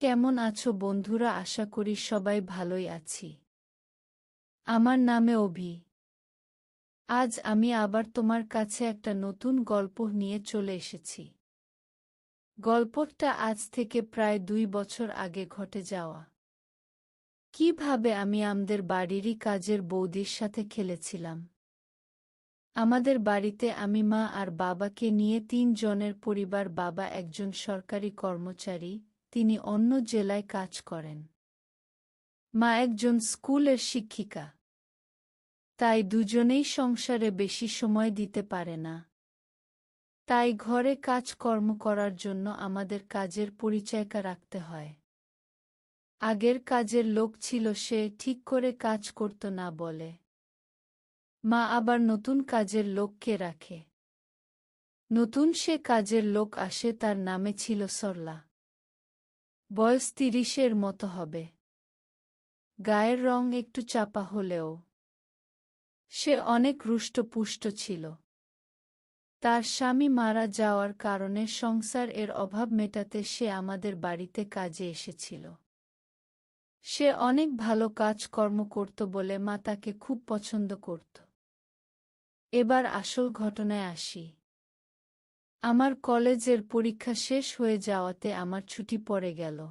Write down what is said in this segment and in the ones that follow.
কেমন আছো বন্ধুরা? আশা করি সবাই ভালোই আছি। আমার নামে অভি। আজ আমি আবার তোমার কাছে একটা নতুন গল্প নিয়ে চলে এসেছি। গল্পটা আজ থেকে প্রায় দুই বছর আগে ঘটে যাওয়া। কীভাবে আমি আমাদের বাড়িরই কাজের বৌদির সাথে খেলেছিলাম। আমাদের বাড়িতে আমি মা আর বাবাকে নিয়ে তিন জনের পরিবার বাবা একজন সরকারি কর্মচারী তিনি অন্য জেলায় কাজ করেন। মা একজন স্কুলের শিক্ষিকা। তাই দুজনেই সংসারে বেশি সময় দিতে পারে না। তাই ঘরে কাজকর্ম করার জন্য আমাদের কাজের পরিচয়কা রাখতে হয়। আগের কাজের লোক ছিল সে ঠিক করে কাজ করত না বলে। মা আবার নতুন কাজের লোককে রাখে। নতুন সে কাজের লোক আসে তার নামে ছিল সরলা। বয়স তিরিশের মতো হবে। গায়ের রং একটু চাপা হলেও সে অনেক রুষ্টপুষ্ট ছিল। তার স্বামী মারা যাওয়ার কারণে সংসার এর অভাব মেটাতে সে আমাদের বাড়িতে কাজে এসেছিল। সে অনেক ভালো কাজকর্ম করত বলে মা তাকে খুব পছন্দ করত। এবার আসল ঘটনায় আসি। আমার কলেজের পরীক্ষা শেষ হয়ে যাওয়াতে আমার ছুটি পড়ে গেল।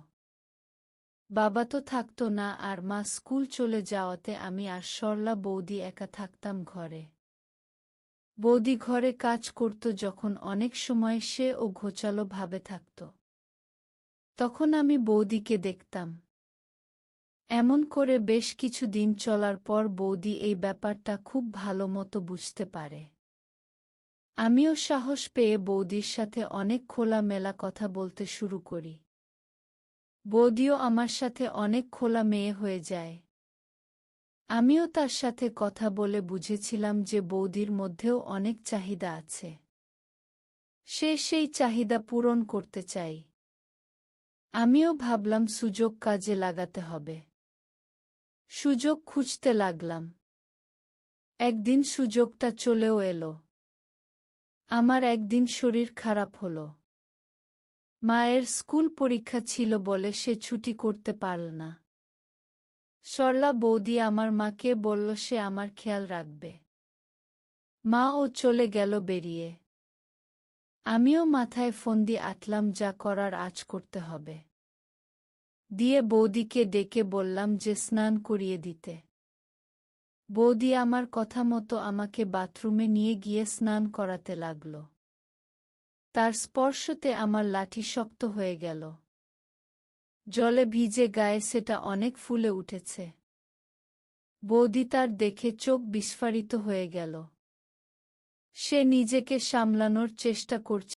বাবা তো থাকত না আর মা স্কুল চলে যাওয়াতে আমি আর সরলা বৌদি একা থাকতাম ঘরে। বৌদি ঘরে কাজ করত যখন অনেক সময় সে ও ঘোচালো ভাবে থাকত। তখন আমি বৌদিকে দেখতাম। এমন করে বেশ কিছু দিন চলার পর বৌদি এই ব্যাপারটা খুব ভালো মতো বুঝতে পারে। আমিও সাহস পেয়ে বৌদির সাথে অনেক খোলামেলা কথা বলতে শুরু করি। বৌদিও আমার সাথে অনেক খোলা মেয়ে হয়ে যায়। আমিও তার সাথে কথা বলে বুঝেছিলাম যে বৌদির মধ্যেও অনেক চাহিদা আছে। সে সেই চাহিদা পূরণ করতে চাই। আমিও ভাবলাম সুযোগ কাজে লাগাতে হবে। সুযোগ খুঁজতে লাগলাম। একদিন সুযোগটা চলেও এলো। আমার একদিন শরীর খারাপ হল। মায়ের স্কুল পরীক্ষা ছিল বলে সে ছুটি করতে পারল না। সরলা বৌদি আমার মাকে বলল, সে আমার খেয়াল রাখবে। মা ও চলে গেল বেরিয়ে। আমিও মাথায় ফোন দিয়ে আটলাম, যা করার আজ করতে হবে। দিয়ে বৌদিকে ডেকে বললাম যে, স্নান করিয়ে দিতে। বৌদি আমার কথা মতো আমাকে বাথরুমে নিয়ে গিয়ে স্নান করাতে লাগল। তার স্পর্শতে আমার লাঠি শক্ত হয়ে গেল। জলে ভিজে গায়ে সেটা অনেক ফুলে উঠেছে। বৌদি তার দেখে চোখ বিস্ফারিত হয়ে গেল। সে নিজেকে সামলানোর চেষ্টা করছে।